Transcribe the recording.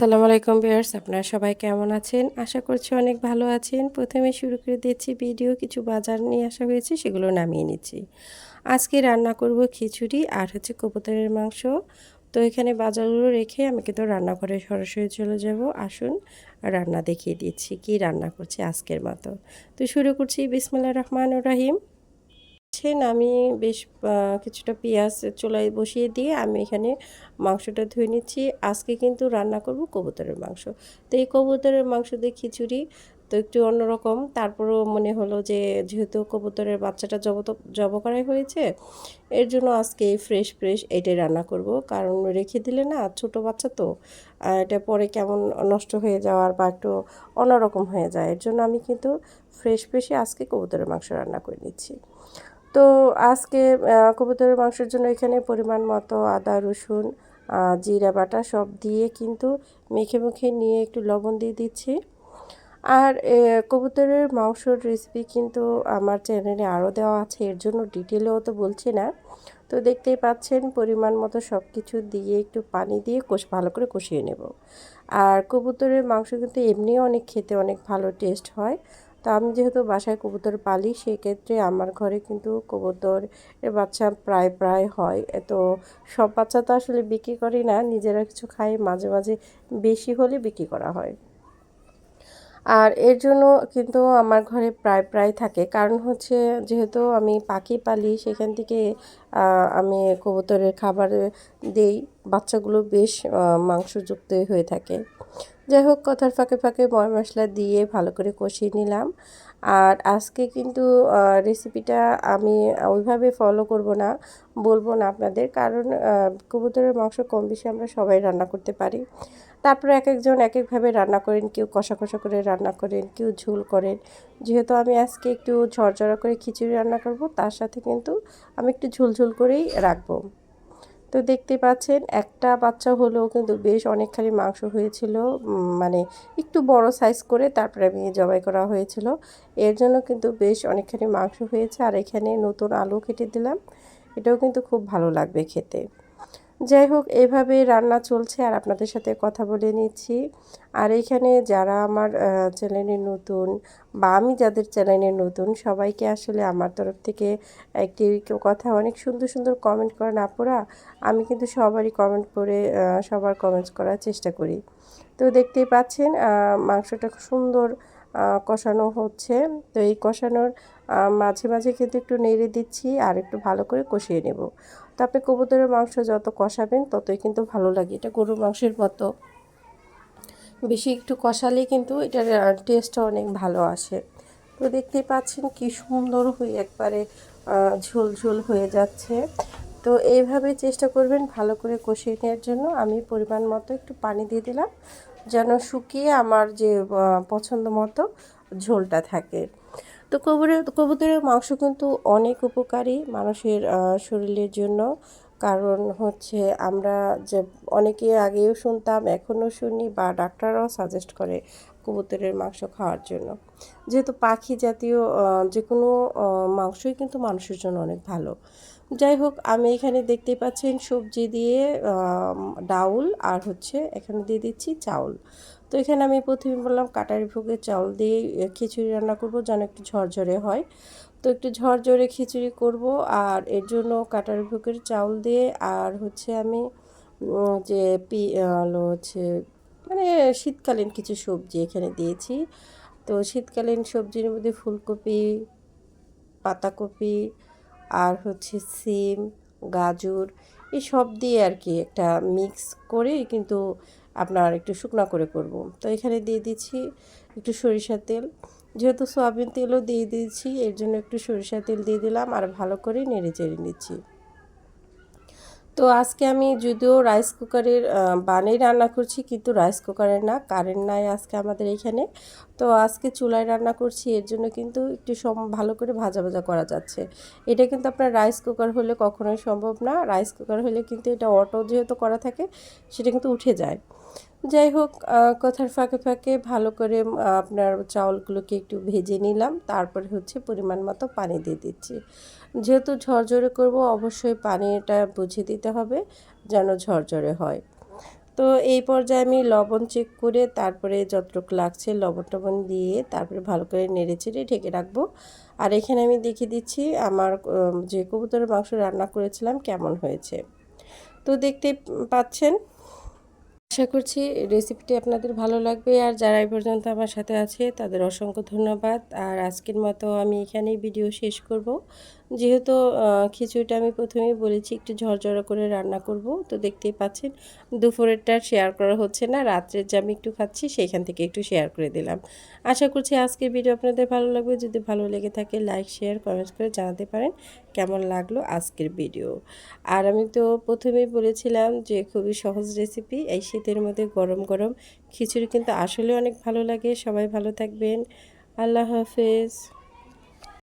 আসসালামু আলাইকুম ভিউয়ার্স, আপনারা সবাই কেমন আছেন? আশা করছি অনেক ভালো আছেন। প্রথমে শুরু করে দিচ্ছি ভিডিও, কিছু বাজার নিয়ে আসা হয়েছে সেগুলো নামিয়ে নিচ্ছি। আজকে রান্না করব খিচুড়ি আর হচ্ছে কবুতরের মাংস। তো এখানে বাজারগুলো রেখে আমি কিন্তু রান্নাঘরে সরাসরি চলে যাব। আসুন, রান্না দেখিয়ে দিচ্ছি কি রান্না করছি আজকের মতো। তো শুরু করছি বিসমুল্লাহ রহমান রাহিম। আছেন আমি বেশ কিছুটা পেঁয়াজ চুলায় বসিয়ে দিয়ে আমি এখানে মাংসটা ধুয়ে নিচ্ছি। আজকে কিন্তু রান্না করব কবুতরের মাংস। তো এই কবুতরের মাংস দিয়ে খিচুড়ি তো একটু অন্যরকম। তারপরও মনে হলো যে, যেহেতু কবুতরের বাচ্চাটা জব জব করাই হয়েছে, এর জন্য আজকে ফ্রেশ ফ্রেশ এটাই রান্না করব। কারণ রেখে দিলে না, ছোট বাচ্চা তো এটা পরে কেমন নষ্ট হয়ে যাওয়ার বা একটু অন্যরকম হয়ে যায়। এর জন্য আমি কিন্তু ফ্রেশ ফ্রেশে আজকে কবুতরের মাংস রান্না করে নিচ্ছি। তো আজকে কবুতরের মাংসের জন্য এখানে পরিমাণ মতো আদা, রসুন জিরা, বাটা সব দিয়ে কিন্তু মেখে মুখে নিয়ে একটু লবণ দিয়ে দিচ্ছি। আর কবুতরের মাংসর রেসিপি কিন্তু আমার চ্যানেলে আরও দেওয়া আছে, এর জন্য ডিটেলেও তো বলছি না। তো দেখতেই পাচ্ছেন, পরিমাণ মতো সব কিছু দিয়ে একটু পানি দিয়ে কষ, ভালো করে কষিয়ে নেব। আর কবুতরের মাংস কিন্তু এমনিও অনেক খেতে অনেক ভালো টেস্ট হয়। তো আমি যেহেতু বাসায় কবুতর পালি, সেক্ষেত্রে আমার ঘরে কিন্তু কবুতর বাচ্চা প্রায় প্রায় হয়। তো সব বাচ্চা তো আসলে বিক্রি করি না, নিজেরা কিছু খাই, মাঝে মাঝে বেশি হলে বিক্রি করা হয়। আর এর জন্য কিন্তু আমার ঘরে প্রায় প্রায় থাকে। কারণ হচ্ছে যেহেতু আমি পাখি পালি, সেখান থেকে আমি কবুতরের খাবার দেই। বাচ্চাগুলো বেশ মাংসযুক্ত হয়ে থাকে। যাই হোক, কথার ফাঁকে ফাঁকে ময় মশলা দিয়ে ভালো করে কষিয়ে নিলাম। আর আজকে কিন্তু রেসিপিটা আমি ওইভাবে ফলো করব না, বলব না আপনাদের। কারণ কবুতরের মাংস কম বেশি আমরা সবাই রান্না করতে পারি। তারপরে এক একজন এক একভাবে রান্না করেন, কেউ কষা কষা করে রান্না করেন, কেউ ঝোল করেন। যেহেতু আমি আজকে একটু ঝরঝরা করে খিচুড়ি রান্না করব, তার সাথে কিন্তু আমি একটু ঝোল করেই রাখব। তো দেখতে পাচ্ছেন একটা বাচ্চা হলেও কিন্তু বেশ অনেকখানি মাংস হয়েছিল মানে একটু বড় সাইজ করে তারপরে আমি জবাই করা হয়েছিল। এর জন্য কিন্তু বেশ অনেকখানি মাংস হয়েছে। আর এখানে নতুন আলু কেটে দিলাম। এটাও কিন্তু খুব ভালো লাগবে খেতে। যাই হোক, এভাবে রান্না চলছে আর আপনাদের সাথে কথা বলে নিচ্ছি। আর এইখানে যারা আমার চ্যানেলে নতুন বা আমি যাদের চ্যানেলে নতুন, সবাইকে আসলে আমার তরফ থেকে একটি কথা, অনেক সুন্দর সুন্দর কমেন্ট করেন আপুরা। আমি কিন্তু সবারই কমেন্ট করে সবার কমেন্টস করার চেষ্টা করি। তো দেখতেই পাচ্ছেন মাংসটা সুন্দর কষানো হচ্ছে। তো এই কষানোর মাঝে মাঝে কিন্তু একটু নেড়ে দিচ্ছি আর একটু ভালো করে কষিয়ে নেব। তো আপনি কবুতরের মাংস যত কষাবেন, ততই কিন্তু ভালো লাগে। এটা গরুর মাংসের মতো। বেশি একটু কষালে কিন্তু এটার টেস্টটা অনেক ভালো আসে। তো দেখতেই পাচ্ছেন কি সুন্দর হয়ে একবারে ঝোল ঝোল হয়ে যাচ্ছে। তো এইভাবে চেষ্টা করবেন ভালো করে কষিয়ে নেওয়ার জন্য। আমি পরিমাণ মতো একটু পানি দিয়ে দিলাম, যেন শুকিয়ে আমার যে পছন্দ মতো ঝোলটা থাকে। তো কবুতরের কবুতরের মাংস কিন্তু অনেক উপকারী মানুষের শরীরের জন্য। কারণ হচ্ছে আমরা যে অনেকে আগেও শুনতাম, এখনও শুনি বা ডাক্তাররাও সাজেস্ট করে কবুতরের মাংস খাওয়ার জন্য। যেহেতু পাখি জাতীয় যে কোনো মাংসই কিন্তু মানুষের জন্য অনেক ভালো। যাই হোক, আমি এখানে দেখতে পাচ্ছেন সবজি দিয়ে ডাউল আর হচ্ছে এখানে দিয়ে দিচ্ছি চাউল। তো এখানে আমি প্রথমে বললাম কাটারি ভোগের চাউল দিয়ে খিচুড়ি রান্না করব যেন একটু ঝরঝরে হয়। তো একটু ঝরঝরে খিচুড়ি করব আর এর জন্য কাটারি ভোগের চাউল দিয়ে আর হচ্ছে আমি যে পি হচ্ছে মানে শীতকালীন কিছু সবজি এখানে দিয়েছি। তো শীতকালীন সবজির মধ্যে ফুলকপি, পাতাকপি আর হচ্ছে সিম, গাজর এই সব দিয়ে আর কি একটা মিক্স করে কিন্তু আপনার একটু শুকনো করে করব। তো এখানে দিয়ে দিচ্ছি একটু সরিষার তেল। যেহেতু সয়াবিন তেলও দিয়ে দিয়েছি, এর জন্য একটু সরিষার তেল দিয়ে দিলাম আর ভালো করে নেড়ে চেড়ে নিচ্ছি। তো আজকে আমি যদিও রাইস কুকারের বানেই রান্না করছি, কিন্তু রাইস কুকারের না কারেন্ট নাই আজকে আমাদের এখানে। তো আজকে চুলায় রান্না করছি, এর জন্য কিন্তু একটু সম, ভালো করে ভাজা ভাজা করা যাচ্ছে। এটা কিন্তু আপনার রাইস কুকার হলে কখনোই সম্ভব না। রাইস কুকার হলে কিন্তু এটা অটো যেহেতু করা থাকে, সেটা কিন্তু উঠে যায়। যাই হোক কথার ফাঁকে ফাঁকে ভালো করে আপনার চাউলগুলোকে একটু ভেজে নিলাম। তারপরে হচ্ছে পরিমাণ মতো পানি দিয়ে দিচ্ছি। যেহেতু ঝরঝরে করব, অবশ্যই পানিটা বুঝে দিতে হবে যেন ঝরঝরে হয়। তো এই পর্যায়ে আমি লবণ চেক করে তারপরে যতটুকু লাগছে লবণ টবণ দিয়ে তারপরে ভালো করে নেড়ে চেড়ে ঢেকে রাখব। আর এখানে আমি দেখিয়ে দিচ্ছি আমার যে কবুতরের মাংস রান্না করেছিলাম কেমন হয়েছে। তো দেখতে পাচ্ছেন আশা করছি রেসিপিটি আপনাদের ভালো লাগবে। আর যারা এই পর্যন্ত আমার সাথে আছে, তাদের অসংখ্য ধন্যবাদ। আর আজকের মতো আমি এখানেই ভিডিও শেষ করব। যেহেতু খিচুড়িটা আমি প্রথমেই বলেছি একটু ঝরঝরা করে রান্না করব। তো দেখতেই পাচ্ছেন, দুপুরেরটা শেয়ার করা হচ্ছে না, রাত্রের যে আমি একটু খাচ্ছি সেইখান থেকে একটু শেয়ার করে দিলাম। আশা করছি আজকের ভিডিও আপনাদের ভালো লাগবে। যদি ভালো লেগে থাকে লাইক শেয়ার কমেন্টস করে জানাতে পারেন কেমন লাগল আজকের ভিডিও আর আমি তো প্রথমেই বলেছিলাম যে, খুবই সহজ রেসিপি এই শীতের মধ্যে গরম গরম খিচুড়ি কিন্তু আসলে অনেক ভালো লাগে। সবাই ভালো থাকবেন। আল্লাহ হাফেজ।